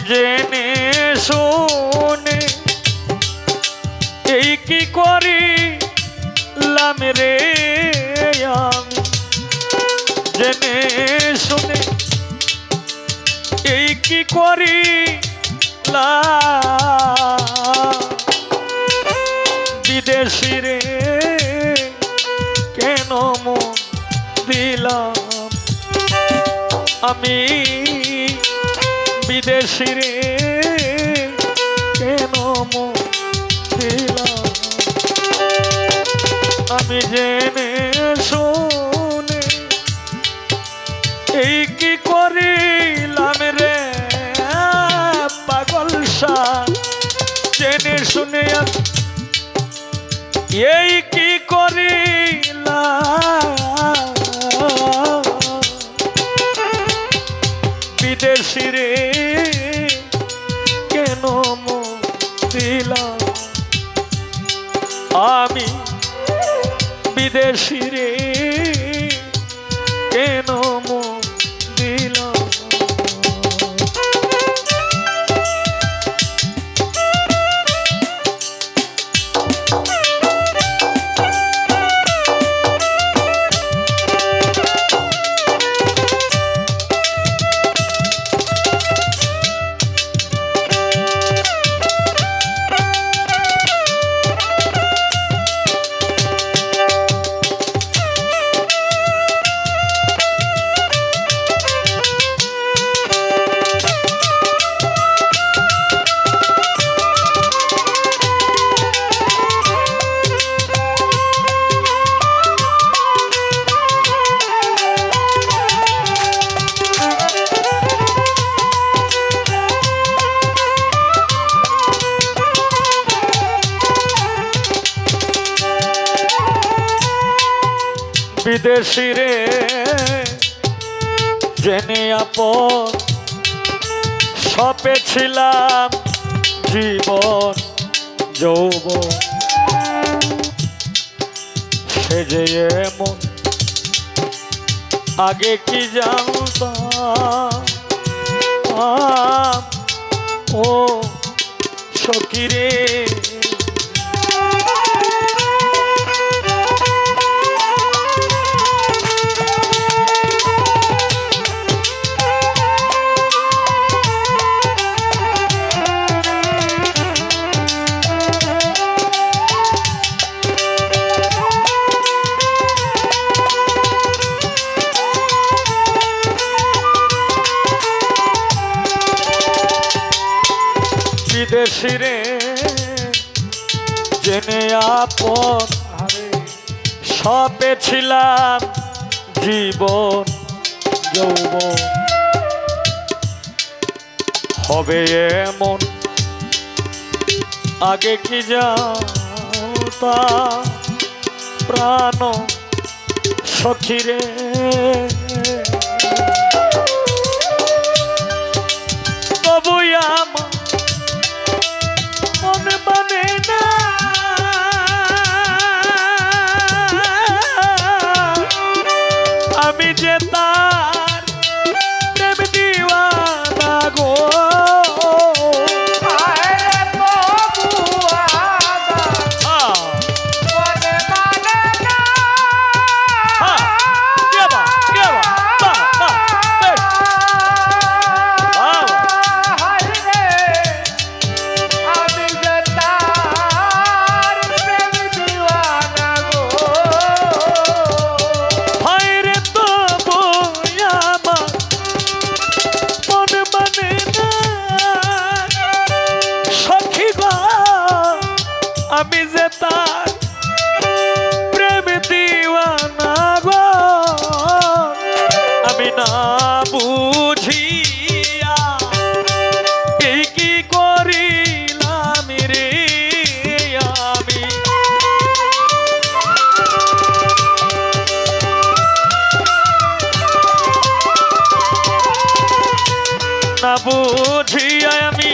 জেনে শোনে এই কি করি লাম রে আমি? জেনে শুনে এই কি করি বিদেশি রে, কেন মন দিলাম? আমি বিদেশি রে, কেন আমি জেনে শুনে এই কি করিলাম রে? পাগল শাহ জেনে শুনে এই কি করিলাম? বিদেশি রে। বিদেশি রে, জেনে আপন। সপে ছিলাম জীবন যৌব সে যে এমন, আগে কি জানতাম? ও সকিরে বিদেশি রে জেনে আপন সপে ছিলাম জীবন, যৌবন। হবে এমন, আগে কি জানতা? প্রাণ সখিরে বুঝিয়া আমি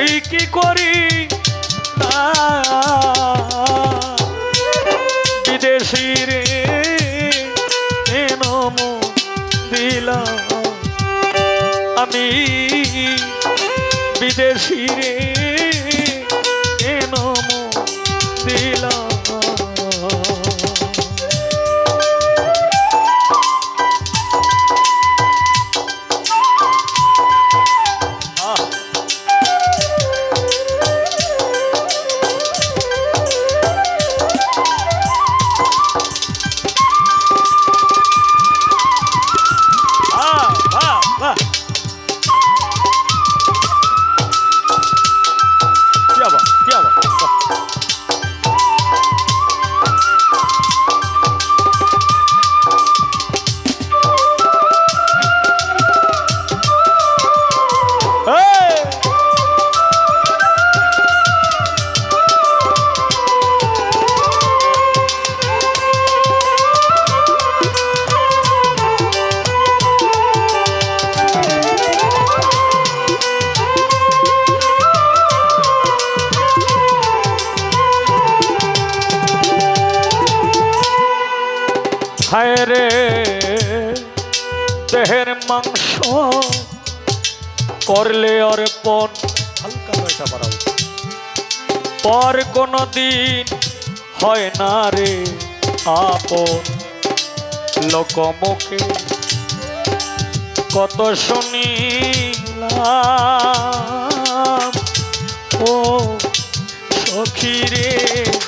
এই কি করি? বিদেশি রে নমো দিলাম। আমি বিদেশি রে হায় রে। দেহের মাংস করলে অর্পণ। হালকা এটা বাড়াও। পর কোনো দিন হয় না রে আপন। লোকমুখে কত শুনিলাম, ও সখী রে।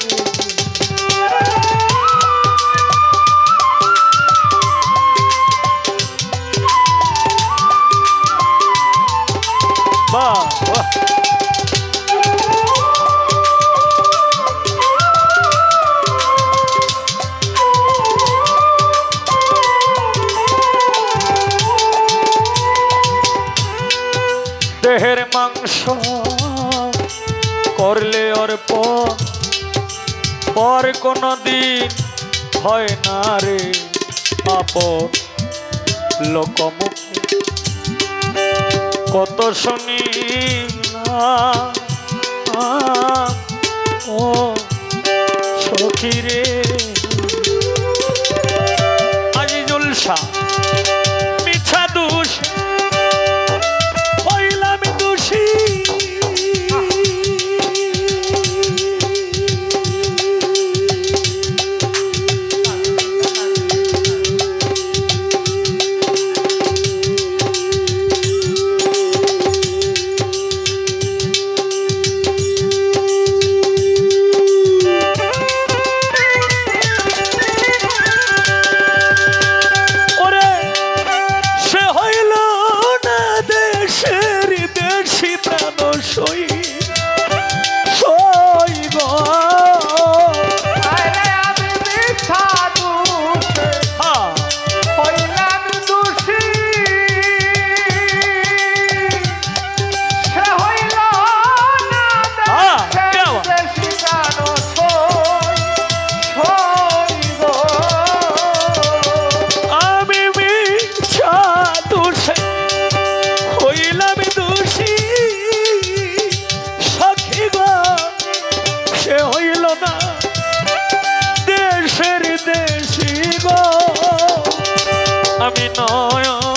দেহের মাংস করলে অর্পণ পর কোনো দিন হয় না রে আপন। লোকমুখে কত শুনি ও সখী রে। আমি নয়ন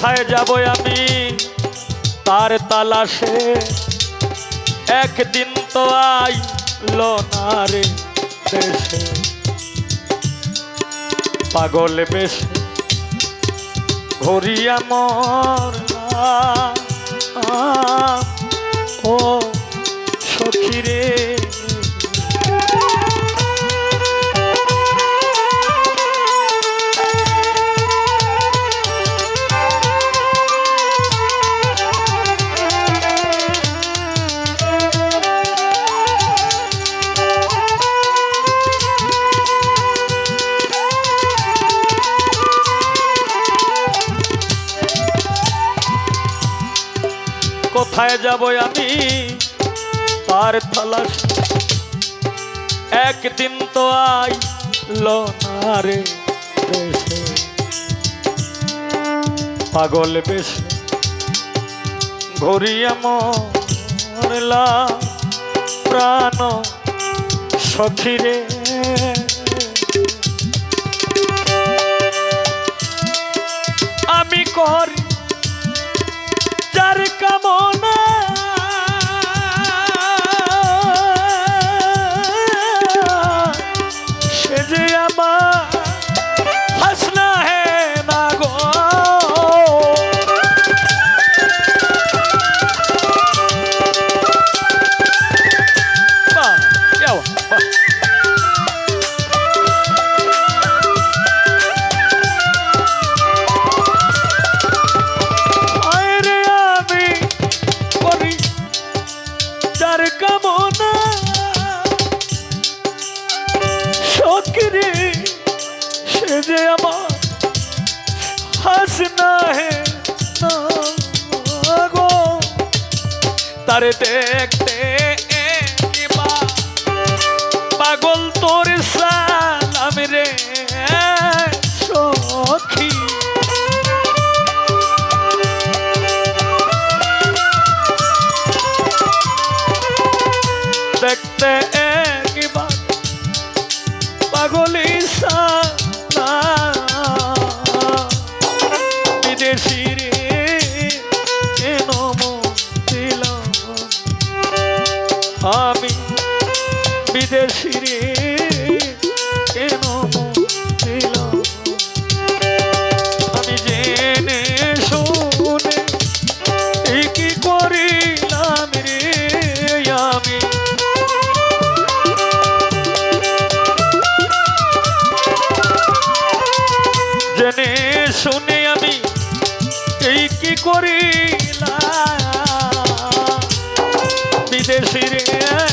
কোথায় যাব আমি? তার তালাশে একদিন তো আইল না রে দেশে। পাগল বেশ ঘুরিয়া মরলা ও সখী রে। কোথায় যাব আমি? তার তালাশ। একদিন তো আই রে পাগল বেশ। ঘুরিয়া মরলা প্রাণ সখিরে আমি করি তোর সালাম রে সখী। দেখতে একবার পাগলি সালা বিদেশি রে দিলাম আমি বিদেশি রে। এই কি করিলা? বিদেশি রে